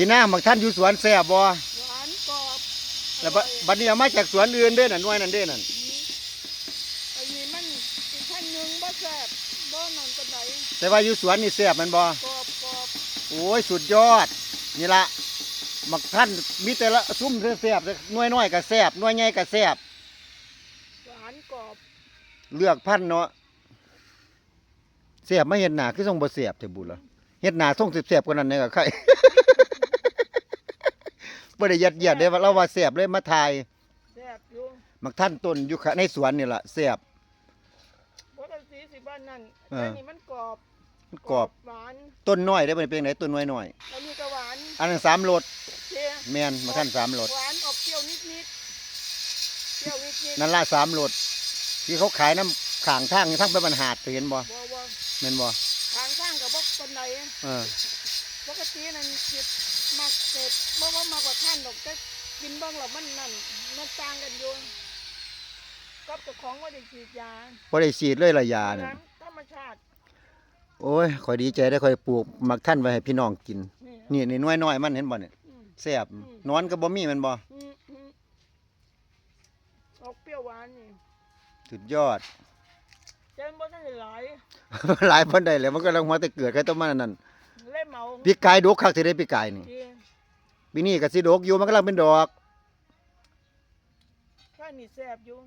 พี่นางบางท่านอยู่สวนแซ่บบ่หวานกรอบแล้วบัดบัดนี้เอามาจากสวนอื่นเด้อน่ะหน่วยนั่นเด้อนั่นอันนี้มันอีกท่านหนึงบ่แซ่บบ่นอนปานใดแต่ว่าอยู่สวนนี่แซ่บแมันบ่กรอบกรอบโอ้ยสุดยอด นี่ละบักท่านมีแต่ละซุ่มแซ่บๆหน่วยน้อยก็แซ่บหน่วยใหญ่ก็แซ่บหวานกรอบเลือกพันธุ์เนาะแซ่บมาเฮ็ดหน้าคือส่งบ่แซ่บเถอะบุล่ะเฮ็ดหน้าส่งแซ่บๆกว่านั้นแหน่ก็ใคร บ่ได้ยัดเยียดเด้ว่าเราว่าแซ่บเลยมาถ่ายแซ่บอยู่บักท่านต้นอยู่ข้างในสวนนี่ล่ะแซ่บปกติสิบ้านนั่นเอออันนี้มันกรอบมันกรอบหวานต้นน้อยได้บ่ได้เป็นไหนต้นน้อยน้อยอันนี้ก็หวานๆอันนั้นสามรสเชียแม่นบักท่านสามรสหวานออกเปรี้ยวนิดๆเปรี้ยวนิดๆนั่นละสามรสที่เขาขายน้ำข้างทางทางไปบรรหาดเคยเห็นบ่บ่บ่แม่นบ่ทางข้างกับบ่ปานใดเออ ปกตินั่นสิมักเสพบ่ว่ามากกว่าท่านดอกแต่กินเบิ่งแล้วมันนั่นมันต่างกันอยู่กับเจ้าของว่าได้ฉีดยาบ่ได้ฉีดเลยละยาน่ะน้ำธรรมชาติโอ้ยข่อยดีใจได้ข่อยปลูกมักท่านไว้ให้พี่น้องกิน นี่นี่นี่น้อยน้อยๆมันเห็นบ่เนี่ยอืมแซ่บนอนก็บ่มีแมันบ่อืมอืมออกเปรี้ยวหวานนี่สุดยอดแต่มันบ่ทันได้หลายหลายพันได้แล้วมันก็ลังหัวแต่เกิดใครต้องมานั่นเล่เมา ปีกายดกคักสิได้ปีกายนี่ที่ปีนี้ก็สิดกอยู่มันกำลังเป็นดอก ข้างนี่แซ่บอยู่